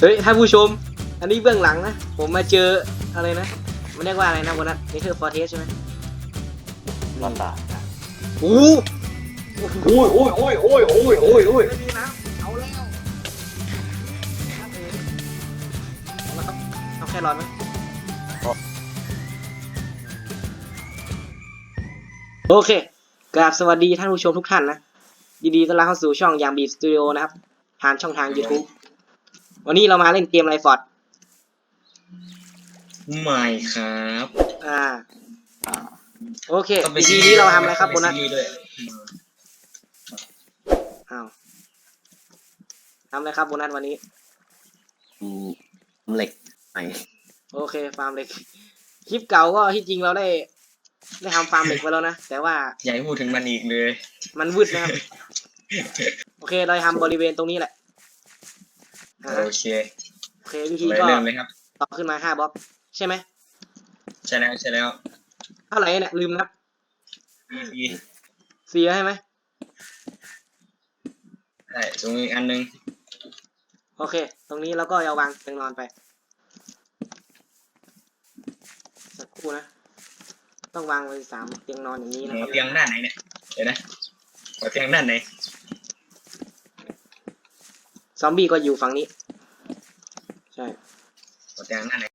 เฮ้ยท่านผู้ชม อันนี้เบื้องหลังนะ ผมมาเจออะไรนะ มันเรียกว่าอะไรนะบนนั้นนี่คือฟอร์เทสใช่ไหมลำบากนะโอ้โอ้ยโอ้ยโอ้ยโอ้ยโอ้ยโอ้ยโอ้ยไม่มีน้ำเอาแล้วเอาละครับเอาแค่ร้อนไหมโอเคกราบสวัสดีท่านผู้ชมทุกท่านนะยินดีต้อนรับเข้าสู่ช่องยามบีสตูดิโอนะครับ ผ่านช่องทาง YouTube วันนี้เรามาเล่นเกมอะไรฟอร์ดไม่ครับอ่า โอเค EP นี้เราทำอะไรครับโบนัสซีรีส์ด้วยอ้าวทำอะไรครับโบนัสวันนี้อืมเหล็กไหนโอเค ฟาร์มเหล็ก คลิปเก่าก็ที่จริงเราได้ ได้ทำฟาร์มเหล็กไปแล้วนะ แต่ว่าอย่าให้พูดถึงมันอีกเลย มันวืดนะครับ โอเค เราทำบริเวณตรงนี้แหละอ่า โอเคโอเควิธีไปก็เริ่มเลยครับ ต่อขึ้นมาห้าบล็อกใช่ไหมใช่แล้วใช่แล้วเท่าไหร่เนี่ยลืมนับอีเสียใช่ไหมใช่ตรงนี้อันหนึงโอเค ตรงนี้เราก็เอาวางเตียงนอนไป สักครู่นะ ต้องวางไว้สามเตียงนอนอย่างนี้นะหัควรับเตียงด้านไหนเนี่ย เดี๋ยวนะหัวเตียงด้านไหน ซอมบี้ก็อยู่ฝั่งนี้ ใช่หัวเตียงด้านไหน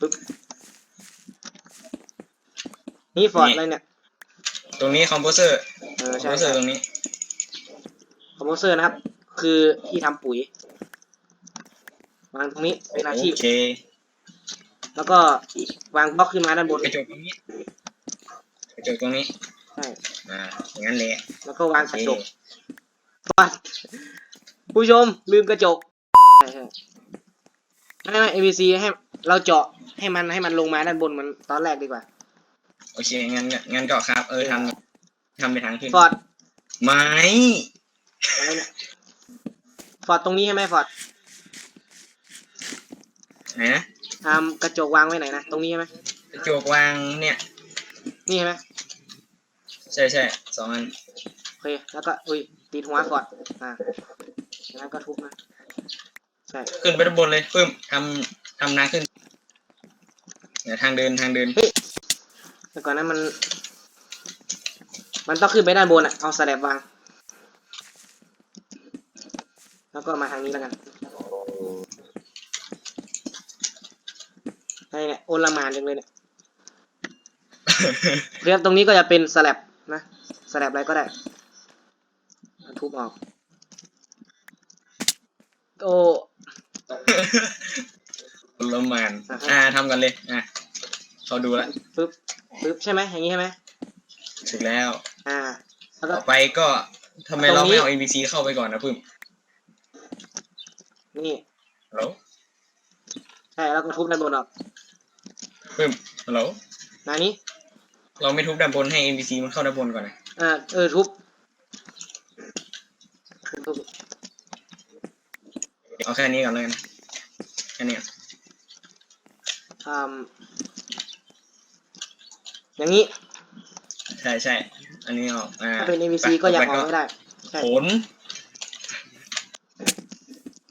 ปึ๊บนี่ฟอร์ดอะไรเนี่ย ตรงนี้คอมโพเซอร์เออคอมใช่โพเซอใช่ร์ตรงนี้ คอมโพเซอร์นะครับ คือที่ทำปุ๋ยวางตรงนี้เป็นอาชีพ โอเคแล้วก็วางบล็อกขึ้นมาด้านบน กระจกตรงนี้กระจกตรงนี้ใช่ อ่าอย่างนั้นแหละแล้วก็วางโอกระเคจกปัด ผู้ชมลืมกระจกใช่ใช่ไม่ไม่ ABC ให้เราเจาะให้มันให้มันลงมาด้านบนเหมันตอนแรกดีกว่า โอเค งั้นงั้นก็ครับ เออทำทำไปทางขึ้นฟอร์ดไม้อะไรเนี่ยฟอร์ดตรงนี้ใช่ไหมฟอร์ดไหนนะทำกระจกวางไว้ไหนนะ ตรงนี้ใช่ไหมกระจกวางเนี่ย นี่ใช่ไหมใช่ใช่สองอันโอเคแล้วก็อุ้ยติดหัวฟอร์ดอ่า แล้วก็ทุบนะใช่ขึ้นไปด้านบนเลยปึ้มทำทำนาขึ้นเดี๋ยวทางเดินทางเดินแต่ก่อนนั้นมัน มันต้องขึ้นไปด้านบนอะเอาสแลบวาง แล้วก็มาทางนี้แล้วกันไอ้เนี่ยโอลหมานจังเลยเนี่ยเรียบตรงนี้ก็จะเป็นสแลบนะสแลบอะไรก็ได้เอาทุบออก โอ้ผลไมานอ่าฮะอ่าทำกันเลย อะเขาดูละปึ๊บปึ๊บใช่ไหมอย่างนี้ใช่ไหมถึงแล้ว อ่าแล้วก็ ต่อไปก็ทำไมตรเรางนี้ไม่เอา ABC เข้าไปก่อนนะปึ้มนี่ฮัลโหลใช่แล้วก็ทุบด้านบนออกปึ้มฮัลโหลนานี้เราไม่ทุบด้านบนให้ ABC มันเข้าด้านบนก่อนนะอ่าเออทุบทุบทุบ เอา แค่นี้ก่อนเลยกันแค่นี้ก่อนอืมอย่างนี้ ใช่ใช่ อันนี้ออกอ่าถ้าเป็น ABC ไปก็ยังอต่อกปไม่ได้ ใช่ผล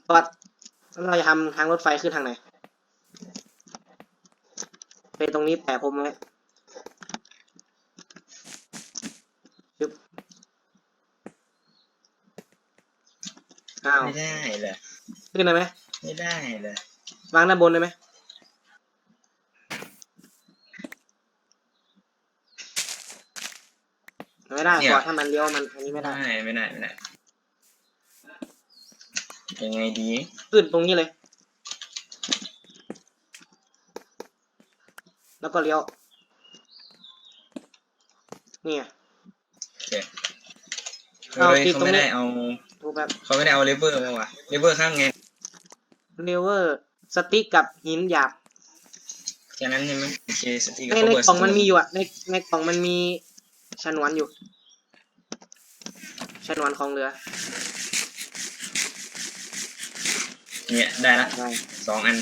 ปอดแล้วเราจะทำทางรถไฟขึ้นทางไหนไปตรงนี้แปะผมไว้ยึบอ้าวไม่ได้เลย ขึ้นได้ไหมไม่ได้เลยวางด้านบนได้ไหมไม่ได้ปอดถ้ามันเลี้ยวมันอันนี้ไม่ได้ไม่ได้ ไม่ได้ไม่ได้ยังไงดีขึ้นตรงนี้เลย แล้วก็เลี้ยวนี่ไงโอเคเอาเฮ้ยติดเขาตรงไม่นี้ได้เอาดูแบบเขาไม่ได้เอาเลเวอร์มาว่ะเลเวอร์ข้างไง เรเวอร์สติ๊กกับหินหยาบแค่นั้นใช่ไหมโอเคสติกในเกในอร์กล่องมันมีอยู่อะในในกล่องมันมีชนวนอยู่ ชนวนของเรือเนี่ยได้ละใช่สองอัน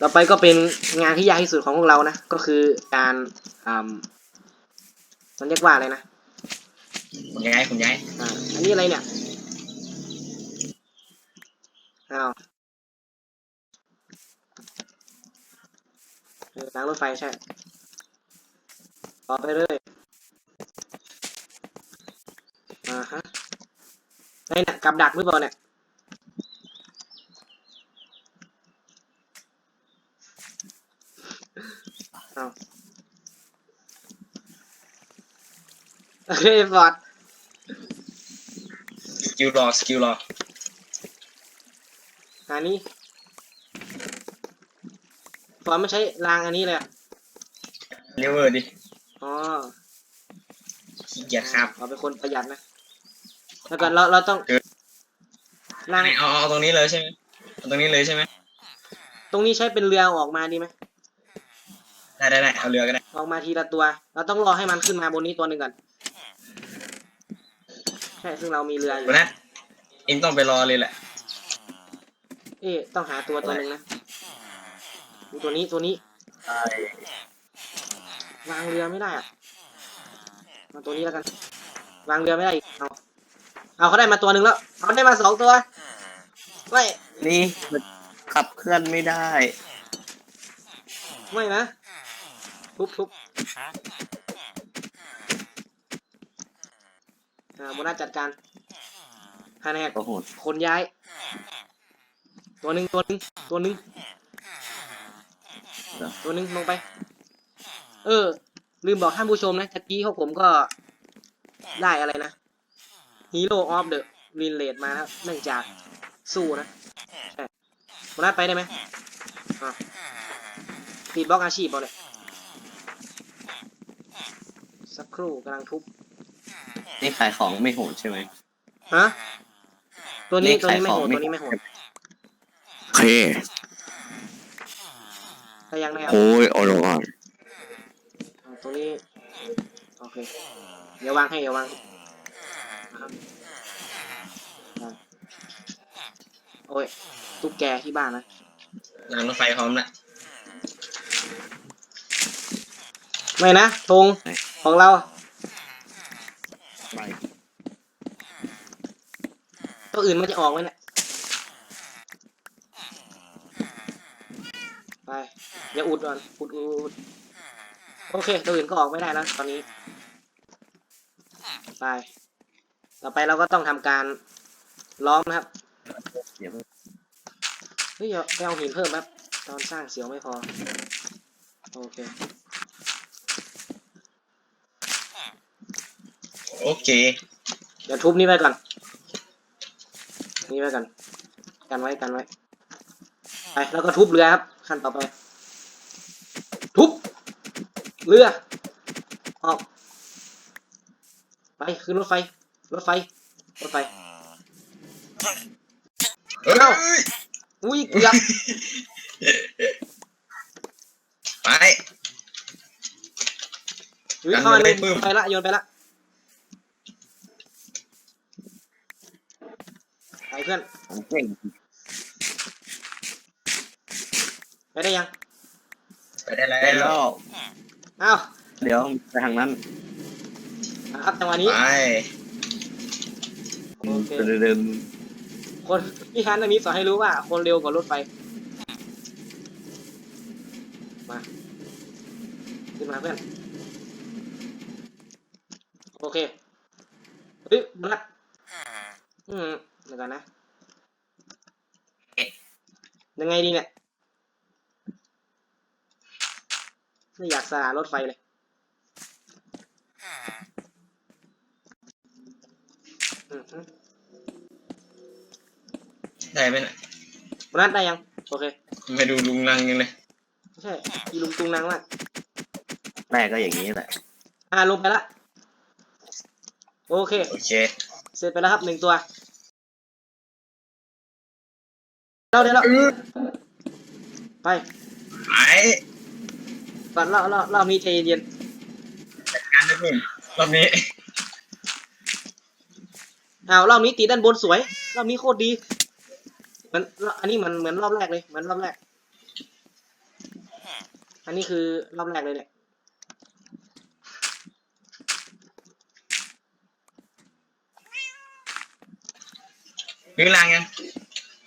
ต่อไปก็เป็นงานที่ยากที่สุดของพวกเรานะ ก็คือการอ่ามันเรียกว่าอะไรนะคุณย้ายคุณย้ายอ่าอันนี้อะไรเนี่ยอ้าว เออรางรถไฟใช่ต่อไปเลยอ่าฮะไอ้เนี่ยกับดักหรือเปล่าเนี่ยเอาโอเคบอดสกิลรอสกิลรออันนี้ ฟอนไม่ใช้รางอันนี้เลยอะเลเวอร์ดิอ๋อขี้เกียจครับเราเป็นคนประหยัดนะแล้วก็เราเราต้องเออรางเอาเอาตรงนี้เลยใช่ไหมเอาตรงนี้เลยใช่ไหมตรงนี้ใช้เป็นเรือเอาออกมาดีไหมได้ได้ได้เอาเรือก็ได้ออกมาทีละตัว เราต้องรอให้มันขึ้นมาบนนี้ตัวหนึ่งก่อนใช่ซึ่งเรามีเรืออยู่วันนั้นเองต้องไปรอเลยแหละ เอ๊ะต้องหาตัวตัวหนึ่งนะ ดูตัวนี้ตัวนี้วางเรือไม่ได้อะมาตัวนี้แล้วกัน วางเรือไม่ได้อีกเอาเอาเขาได้มาตัวหนึ่งแล้วเขาได้มาสองตัวไม่นี่มันขับเคลื่อนไม่ได้ ไม่นะทุบทุบอ่าโบนัสจัดการฮาแนกก็โหดคนย้าย ตัวหนึ่งตัวหนึ่งตัวหนึ่ง ตัวหนึ่งลงไป เออ ลืมบอกท่านผู้ชมนะตะกี้ของผมก็ได้อะไรนะ Hero of the r e l a t มาแล้วเนื่องจากสู้นะใช่โบนัสไปได้ไหมอะติดบล็อกอาชีพเอาเนี่ยสักครู่กำลังทุบนี่ขายของไม่โหดใช่ไหมฮะตัวนี้นี่ตัวนี้ไม่ขายโหของดไม่ตัวนี้ไม่โหดโอเค แต่ยังได้เอาโอ้ยโอ้ยอ่อนตรงนี้โอเคเดี๋ยววางให้เดี๋ยววางนะครับโอ้ยตุ๊กแกที่บ้านนะรางรถไฟพร้อมละไม่นะธงของเราตัวอื่นมันจะออกไหมเนี่ย ไปเดี๋ยวอุดก่อนอุดอุดอุดโอเคตัวอื่นก็ออกไม่ได้แล้วตอนนี้ ไป ต่อไปเราก็ต้องทำการล้อมนะครับเดี๋ยวเฮ้ยเอาไปเอาหินเพิ่มครับตอนสร้างเสียวไม่พอ โอเค โอเค เดี๋ยวทุบนี้ไว้ก่อน นี่ไว้ก่อน กันไว้กันไว้ ไปแล้วก็ทุบเรือครับ ขั้นต่อไป ทุบ เรือออกไปขึ้นรถไฟ รถไฟ รถไฟ เอ้ยอุ้ยเกือบไป อุ้ยเข้ามาเลยกันเลยปึ้มไปละโยนไปละไปเพื่อน ผมเก่ง ไปได้ยัง ไปได้แล้ได้แล้ววอ้าวเดี๋ยวไปทางนั้นนะครับจังหวะนี้ ไปโอเค เดินคนพี่ฮันอันนี้สอนให้รู้ว่า คนเร็วกว่ารถไฟ มา ขึ้นมาเพื่อน โอเค เฮ้ยบลัดอืมเดี๋ยวก่อนนะ ยังไงดีเนี่ย ไม่อยากสลารถไฟเลย อืมฮึได้ไหมน่ะบลัดได้ยัง โอเค ไปดูลุงรังยังเลยไม่ใช่อีลุงตุงนางมากแม่ก็อย่างนี้แหละ อ่าลงไปละ โอเค โอเค เสร็จไปแล้วครับหนึ่งตัวเราเดี๋ยวเราไป ไป ก่อนเราเราเรามีใจเย็นงานได้เพิ่มรอบนี้ๆอ้าวรอบนี้ตีด้านบนสวยรอบนี้โคตรดีเหมันอันนี้เหมันเหมือนรอบแรกเลยเหมือนรอบแรก อันนี้คือรอบแรกเลยเนี่ยลุงรังยัง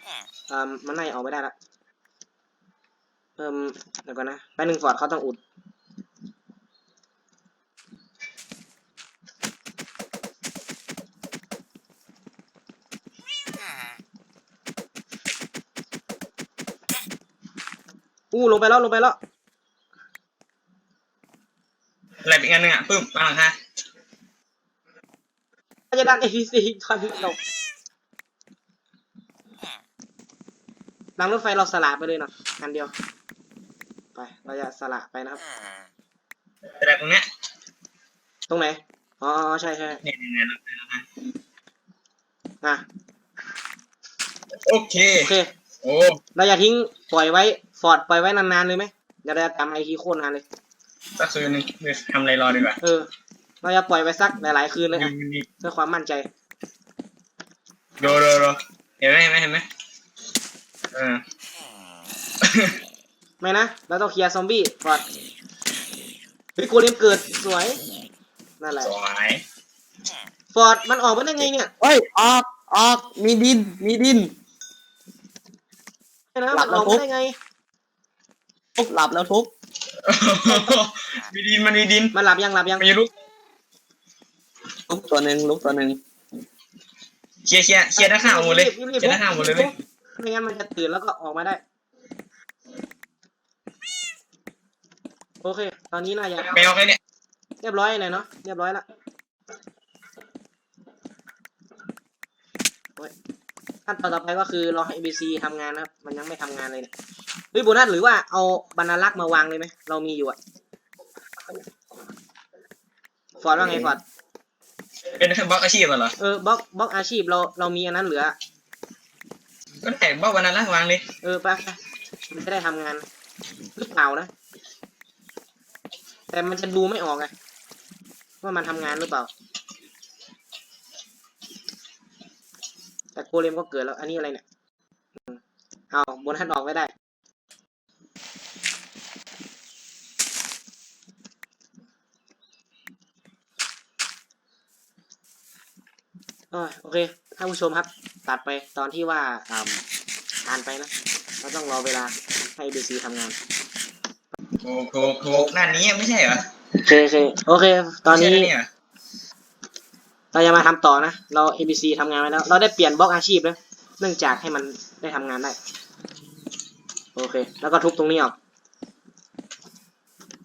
ออ่ามันน่าจะออกไม่ได้ละ เอิ่มเดี๋ยวก่อนนะไปหนึ่งฟอร์ดเขาต้องอุดอู้ลงไปแล้วลงไปแล้วอะไรอีกอันหนึงอะปึ๊บมาหลังคาอาจจะดัน APC ตอนนี้เรารางรถไฟเราสละไปเลยเนาะอันเดียว ไป เราจะสละไปนะครับ แต่แบบตรงเนี้ยตรงไหนอ๋ออ๋อ ใช่ใช่เนี่ยเนี่ยเนี่ยหลังคาอะ โอเค โอเค โอ้ เราอย่าทิ้งปล่อยไว้ ฟอร์ดปล่อยไว้นานๆเลยไหมเดี๋ยวเราจะจำไอทีโคตรนานเลย สักคืนหนึงเดี๋ยวทำอะไรรอดีกว่า เออ เราจะปล่อยไว้สักหลายๆคืนเลยมีอะมีเพื่อความมั่นใจโดโดโดเห็นไหมเห็นไหมเห็นไหมเออ ไม่นะ เราต้องเคลียร์ซอมบี้ฟอร์ดเฮ้ยโกเลมเกิดสวย นั่นแหละ สวยฟอร์ดมันออกมาได้ไงเนี่ยเฮ้ย ออก ออก มีดิน มีดิน ไม่นะหลัมันบแล้อวอกมาได้ไง ทุบหลับแล้วทุบ มีดินมันมีดินมันหลับยังหลับยังมันอยู่ลุกทุบตัวหนึ่งลุกตัวหนึ่งเคลียร์เคลียร์เคลียร์ด้านข้างหมดเลยรีบเคลียร์ด้านข้างหมดเลยเว้ยไม่งั้นมันจะตื่นแล้วก็ออกมาได้ โอเค ตอนนี้น่าจะไปเอาไปเนี่ยเรียบร้อยเลยเนาะเรียบร้อยละโอ้ยขั้นตอนต่อไปก็คือรอให้ ABC ทำงานนะครับ มันยังไม่ทำงานเลยเนี่ยเฮ้ยโบนัสหรือว่าเอาบรรลักษ์มาวางเลยไหมเรามีอยู่อะฟอร์ดว่าไงฟอร์ดเป็นบล็อกอาชีพเหรอเออบล็อกบล็อกอาชีพเราเรามีอันนั้นเหลือ ก็แต่บล็อกวันนั้นละวางเลย เออไปไปมันจะได้ทำงานหรือเปล่านะ แต่มันจะดูไม่ออกไงว่ามันทำงานหรือเปล่า แต่โกเลมก็เกิดแล้ว อันนี้อะไรเนี่ยเอาบนทันออกไม่ได้โอโอเคท่านผู้ชมครับ ตัดไปตอนที่ว่าอ่านไปนะเราต้องรอเวลาให้ ABC ทำงาน ถูกถูกถูกหน้านี้ไม่ใช่เหรอโอเคโอเคโอเค ตอนนี้ ไม่ใช่เหรอเราจะมาทำต่อนะ เรา ABC ทำงานไปแล้ว เราได้เปลี่ยนบล็อกอาชีพแล้ว เนื่องจากให้มันได้ทำงานได้ โอเค แล้วก็ทุบตรงนี้ออก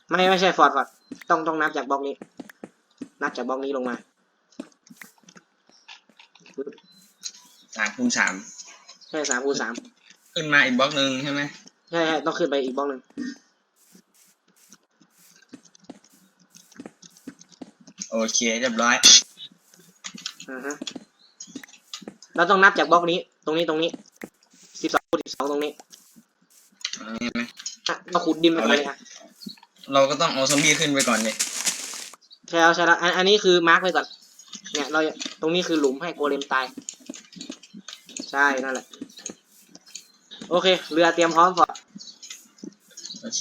ไม่ไม่ใช่ฟอร์ดฟอร์ดต้องต้องนับจากบล็อกนี้ นับจากบล็อกนี้ลงมาปึ๊บสามคูณสามใช่สามคูณสาม ขึ้นมาอีกบล็อกหนึ่งใช่ไหมใช่ใช่ต้องขึ้นไปอีกบล็อกหนึ่ง โอ เคเรียบร้อยอ่าฮะเราต้องนับจากบล็อกนี้ ตรงนี้ตรงนี้สิบสองคูณสิบสองตรงนี้อันนี้ใช่ไหมอะเราขุดดินไปก่อนเลยอะเราก็ต้องเอาซอมบี้ขึ้นไปก่อนเลยใช่แล้วใช่แล้วอันอันนี้คือมาร์กไว้ก่อน เนี่ย เราตรงนี้คือหลุมให้โกเลมตาย ใช่นั่นแหละ โอเค เรือเตรียมพร้อมฟอร์ดโอเค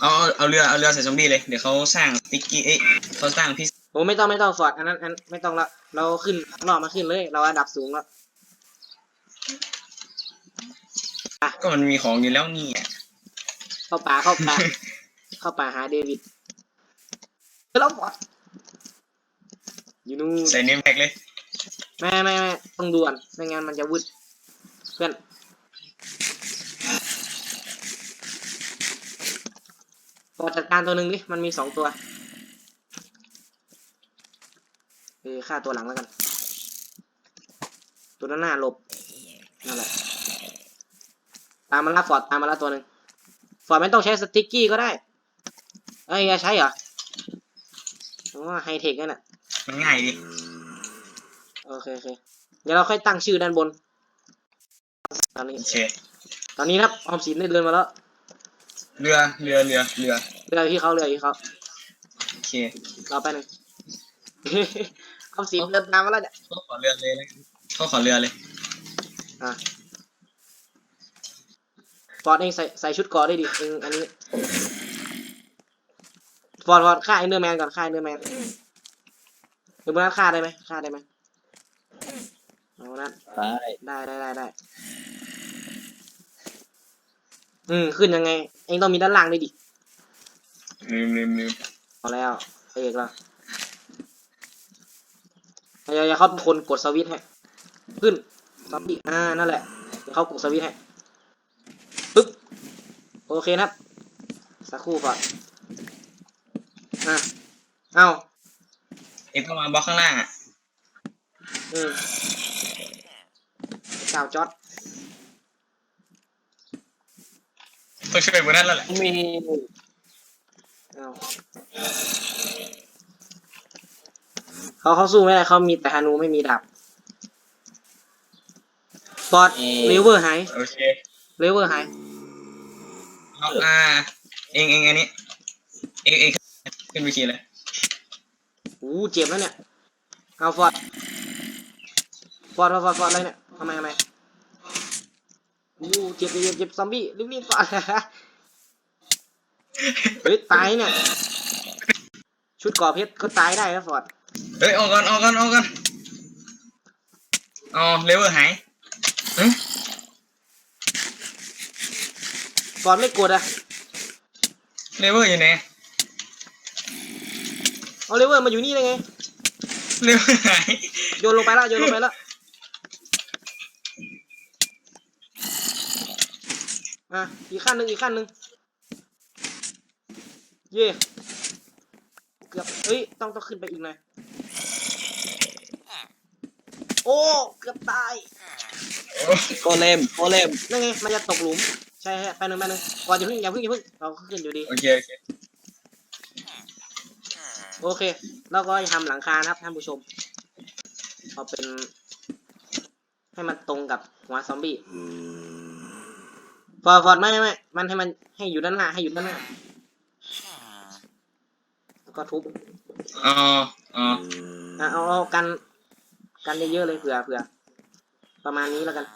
เอาเอาเอาเรือเอาเรือใส่ซอมบี้เลย เดี๋ยวเขาสร้างสติ๊กกี้เอ้ยเขาสร้างพิซ โอ้ไม่ต้องไม่ต้องฟอร์ดอันนั้นอันไม่ต้องละเราขึ้นรอบมาขึ้นเลย เราระดับสูงแล้วก็มันมีของอยู่แล้วนี่อะเข้าป่าเข้าป่า เข้าป่าหาเดวิดแล้วฟอร์ดอยู่นู่นใส่เนมแพ็กเลยไม่ไม่ไม่ต้องด่วนไม่งั้นมันจะวึดเพื่อนพอจัดการตัวหนึ่งดิมันมีสองตัว เออฆ่าตัวหลังแล้วกัน ตัวด้านหน้าหลบนั่นแหละตามมาละฟอร์ดตามมาละตัวหนึ่งฟอร์ดไม่ต้องใช้สติ๊กกี้ก็ได้ เอ้ยอย่าใช้เหรอโอ้ไฮเทคนั่นน่ะมันง่ายดิโอเคโอเคเดี๋ยวเราค่อยตั้งชื่อด้านบน ตอนนี้ โอเค ตอนนี้นะครับออมสินได้เดินมาแล้ว เรือเรือเรือเรือเรืออยู่ที่เขาเรืออยู่ที่เขาโอเครอไปหนึ่ง ออมสินเดินตามมาแล้วเนี่ยเขาขอเรือเลยแล้วกันเขาขอเรือเลย อะฟอร์ดเองใส่ใส่ชุดเกราะได้ดิเองอันนี้ฟอร์ดฟอร์ดฆ่าไอเนอร์แมนก่อนฆ่าไอเนอร์แมนหรือบนนั้นฆ่าได้ไหมฆ่าได้ไหมเอานั้นได้ได้ได้ได้ได้อืมขึ้นยังไง เองต้องมีด้านล่างด้วยดิลืมลืมลืมเอาแล้วพระเอกละ อย่าอย่าเขาเป็นคนกดสวิตช์ให้ขึ้นซอมบี้อ่านั่นแหละเดี๋ยวเขากดสวิตช์ให้ปึ๊บโอเคนะครับ สักครู่ก่อนอะเอาเอ็งเข้ามาบล็อกข้างล่างอะอืมเจ้าจอดต้องช่วยบนนั้นแล้วแหละมีเอา เขาเขาสู้ไม่ได้เขามีแต่ฮานูไม่มีดาบปอดเลเวอร์หายโอเคเลเวอร์หายเอาอ่าเองเองอันนี้เองเองขึ้นไปขี่เลยอู้เจ็บแล้วเนี่ยเอาฟอร์ดฟอร์ดฟอร์ดฟอร์ดฟอร์ดอะไรเนี่ยทำไมทำไมอู้เจ็บเจ็บเจ็บซอมบี้รีบรีบฟอร์ดเฮ้ยตายเนี่ย ชุดก่อเพชรก็ตายได้นะฟอร์ด เฮ้ยออกก่อนออกก่อนออกก่อนอ๋อเลเวอร์หายเอ้ยฟอร์ดไม่กดอะเลเวอร์อยู่ไหนเอาเลเวอร์มาอยู่นี่ได้ไงเลเวอร์หายโยนลงไปแล้วโยนลงไปแล้วอะอีกขั้นหนึ่งอีกขั้นหนึ่งเย่เกือบเอ้ยต้องต้องขึ้นไปอีกหน่อย โอ้เกือบตายโอ้โกเลมโกเลมนั่นไงมันจะตกหลุมใช่ใช่ไปหนึ่งไปหนึ่งก่อนอย่าเพิ่งอย่าเพิ่งอย่าเพิ่งเราขึ้นอยู่ดีโอเคโอเคโอเค แล้วก็ทำหลังคานะครับท่านผู้ชมเอาเป็น ให้มันตรงกับหัวซอมบี้ฟอร์ดฟอร์ดไม่ไม่ไม่มันให้มันให้อยู่ด้านหน้าให้อยู่ด้านหน้าแล้วก็ทุบอ๋ออ๋ออะเอาเอากัน กันเยอะๆเลยเผื่อเผื่อประมาณนี้แล้วกัน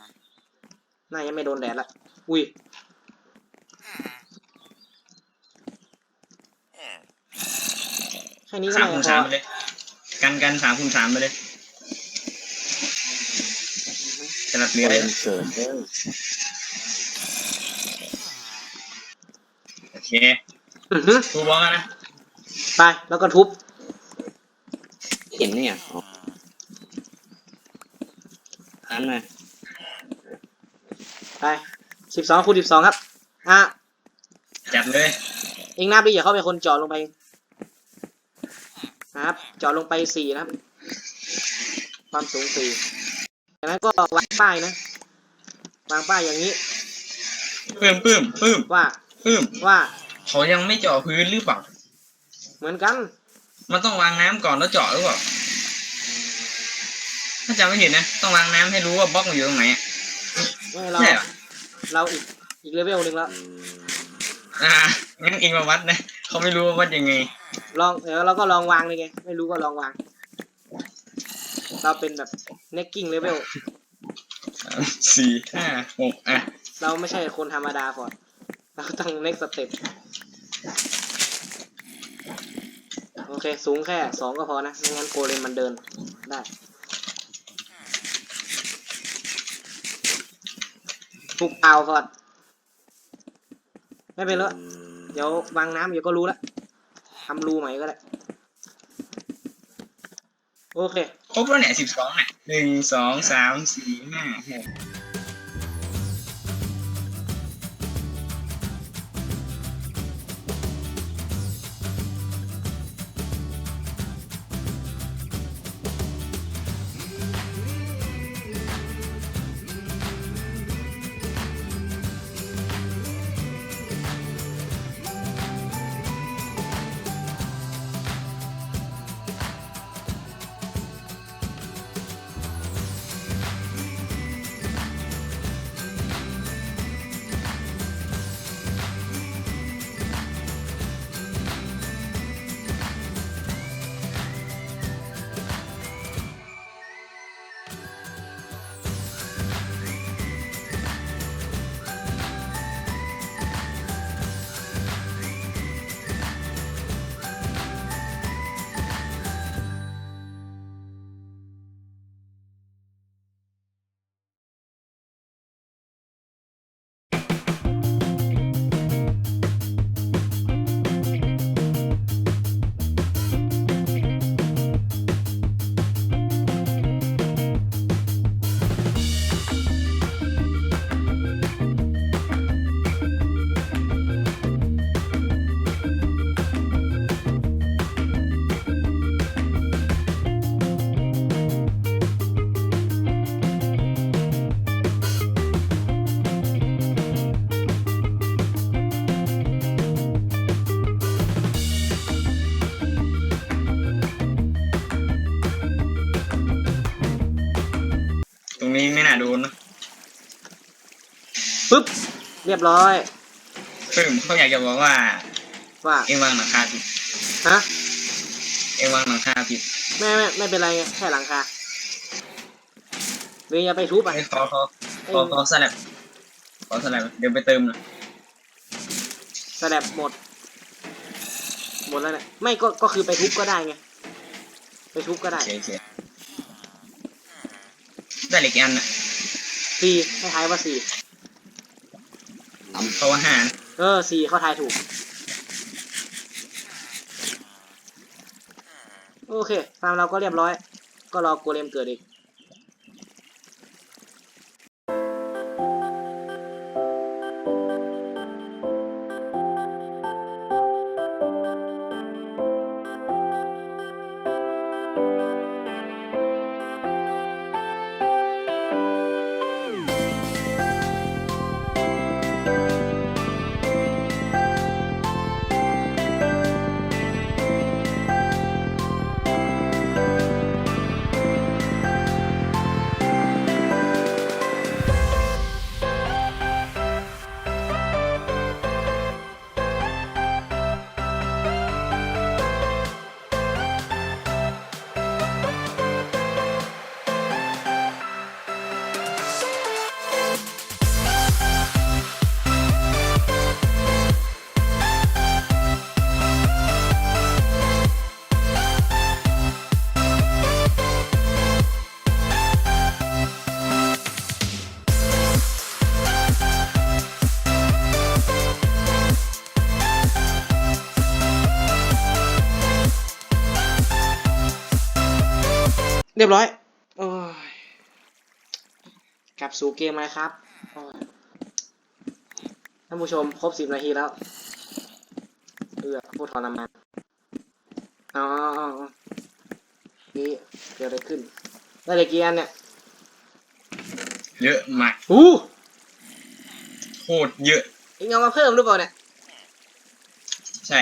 น่ายังไม่โดนแดดละ อุ้ย แค่นี้ก็สามไม่คูณพสาอมไปเลย กันกันสามคูณสามไปเลยสลับเรือโกเลเลยมเกิดเด้อโอเคอื้อหือทูบอลกันนะ ไป แล้วก็ทุบเห็นเนี่ยอ๋อ อันน่ะไปสิบสองคูณสิบสองครับ อะ จับเลยเองนับดิอย่าเข้าไปคนเจาะลงไปนะครับ เจาะลงไปสี่นะครับ ความสูงสี่จากนั้นก็วางป้ายนะ วางป้ายอย่างนี้ ปื้มปื้มปื้มว่า ปื้มว่า เขายังไม่เจาะพื้นหรือเปล่า เหมือนกัน มันต้องวางน้ำก่อนแล้วเจาะหรือเปล่า ถ้าจำไม่ผิดนะ ต้องวางน้ำให้รู้ว่าบล็อกมันอยู่ตรงไหนอะไม่เรา ใช่เหรอเราอีกอีกเลเวลหนึ่งแล้วอ่างั้นเองมาวัดนะเขาไม่รู้ว่าวัดยังไง ลองเดี๋ยวเราก็ลองวางเลยไง ไม่รู้ก็ลองวาง เราเป็นแบบ necking level สามสี่ห้าหกอะเราไม่ใช่คนธรรมดาฟอร์ดเราต้อง next step โอเค สูงแค่สองก็พอนะ ไม่งั้นโกเลมมันเดิน ได้ ถูกเปล่าฟอน ไม่เป็นแล้วเดี๋ยววางน้ำเดี๋ยวก็รู้แล้วทำรูใหม่ก็ได้โอเค ครบแล้วเนี่ยสิบสองเนี่ยหนึ่งสองสามสี่ห้าหก นี้ไม่น่าโดนนะปึ๊บ เรียบร้อยเพิ่มเขาอยากจะบอกว่า ว่า เอ็งวางหลังคาผิด ฮะ เอ็งวางหลังคาผิดไม่ไม่ไม่เป็นไรไงแค่หลังคาเวียอย่าไปทุบอะ ไอ้ยขอขอขอขอสลับขอสลับเดี๋ยวไปเติมหนะสแลบหมด หมดแล้วเนี่ยไม่ก็ก็คือไปทุบก็ได้ไง ไปทุบก็ได้ โอเคโอเค ได้เหล็กอีกอันนะสี่ให้ทายว่าสี่เพราะว่าห้านะเออสี่เขาทายถูก โอเคฟาร์มเราก็เรียบร้อย ก็รอโกเลมเกิดอีก เรียบร้อยโอ้ยกลับสู่เกมไหมครับโอ้ยท่านผู้ชมครบสิบนาทีแล้วเอือพูดทรมานเอ๋อาเอานี่เกิดอะไรขึ้น ได้เลยกี่อันเนี่ย เยอะมากอู้โคตรเยอะเอ็งเอามาเพิ่มหรือเปล่าเนี่ย ใช่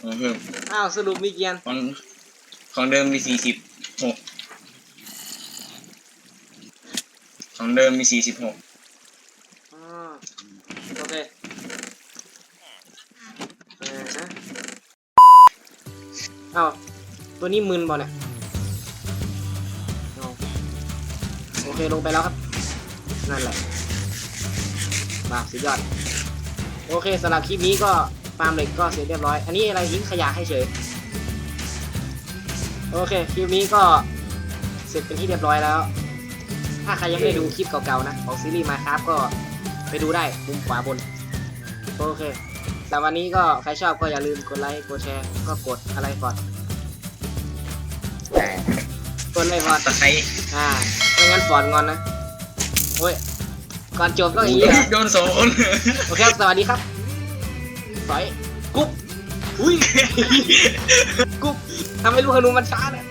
เอาเพิ่ม อ้าวสรุปมีกี่อันของของเดิมมีสี่สิบหก ของเดิมมีสี่สิบหกอ่าโอเคอ่าฮะอ้าตัวนี้มึนบ่เนี่ยเอาโอเคลงไปแล้วครับ นั่นแหละมาสุดยอด โอเคสำหรับคลิปนี้ก็ฟาร์มเหล็กก็เสร็จเรียบร้อย อันนี้อะไรทิ้งขยะให้เฉย โอเคคลิปนี้ก็เสร็จเป็นที่เรียบร้อยแล้ว ถ้าใครยังไม่ได้ดูคลิปเก่าๆนะ ของซีรีส์มาครับก็ไปดูได้มุมขวาบน โอเคแต่วันนี้ก็ใครชอบก็อย่าลืมกดไลค์กดแชร์ก็กดอะไรก่อนกดอะไรก่อนตะไคร้อ่าไม่งั้นฟอนงอนนะโอ้ยก่อนจบก็อย่างนี้เหรอโดนโซนโอเคครับสวัสดีครับสอยกุ๊บอุ้ยกุ๊บทำให้ลูกฮานูมันช้าเนี่ย